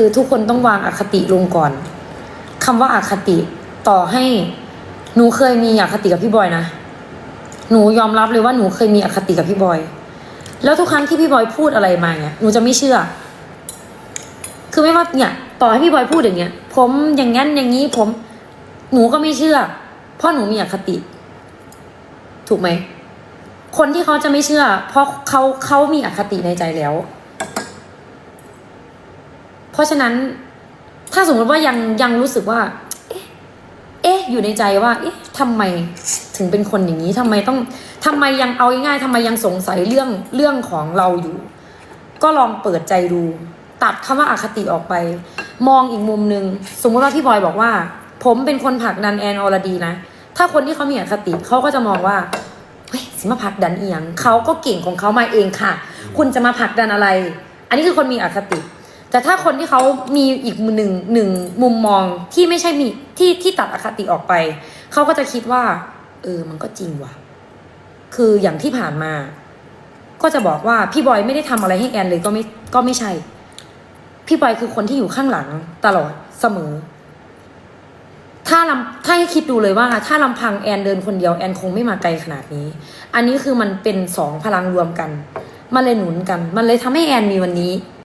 คือทุกคนต้องวางอคติลงก่อนคำว่าอคติต่อให้หนูเคยมีอคติกับพี่บอยนะ หนูยอมรับเลยว่าหนูเคยมีอคติกับพี่บอย แล้วทุกครั้งที่พี่บอยพูดอะไรมาเนี่ยหนูจะไม่เชื่อ คือไม่ว่าเนี่ยต่อให้พี่บอยพูดอย่างเงี้ย ผมอย่างงั้นอย่างนี้ผม หนูก็ไม่เชื่อ เพราะหนูมีอคติ ถูกไหมคนที่เขาจะไม่เชื่อ เพราะเขาเขามีอคติในใจแล้ว ราะฉะนั้นถ้าสมมติว่ายังยังรู้สึกว่า เอ๊ะอยู่ในใจว่า เอ๊ะทำไมถึงเป็นคนอย่างนี้ทำไมต้องทำไมยังเอาง่ายๆทำไมยังสงสัยเรื่องเรื่องของเราอยู่ ก็ลองเปิดใจดู ตัดคำว่าอาคติออกไป มองอีกมุมหนึ่งสมมติว่าพี่บอยบอกว่า ผมเป็นคนผลักดันแอนอรดีนะถ้าคนที่เขามีอคติเขาก็จะมองว่าเฮ้ยสิมาผลักดันเอียงเขาก็เก่งของเขามาเองค่ะ คุณจะมาผลักดันอะไร อันนี้คือคนมีอคติ แต่ถ้าคนที่เขามีอีกหนึ่งหนึ่งมุมมองที่ไม่ใช่มีที่ที่ตัดอคติออกไป เขาก็จะคิดว่า เออ มันก็จริงว่ะ คืออย่างที่ผ่านมา ก็จะบอกว่าพี่บอยไม่ได้ทำอะไรให้แอนเลยก็ไม่ก็ไม่ใช่ พี่บอยคือคนที่อยู่ข้างหลังตลอดเสมอ ถ้าลำถ้าให้คิดดูเลยว่า ถ้าลำพังแอนเดินคนเดียวแอนคงไม่มาไกลขนาดนี้ อันนี้คือมันเป็นสองพลังรวมกัน มันเลยหนุนกัน มันเลยทำให้แอนมีวันนี้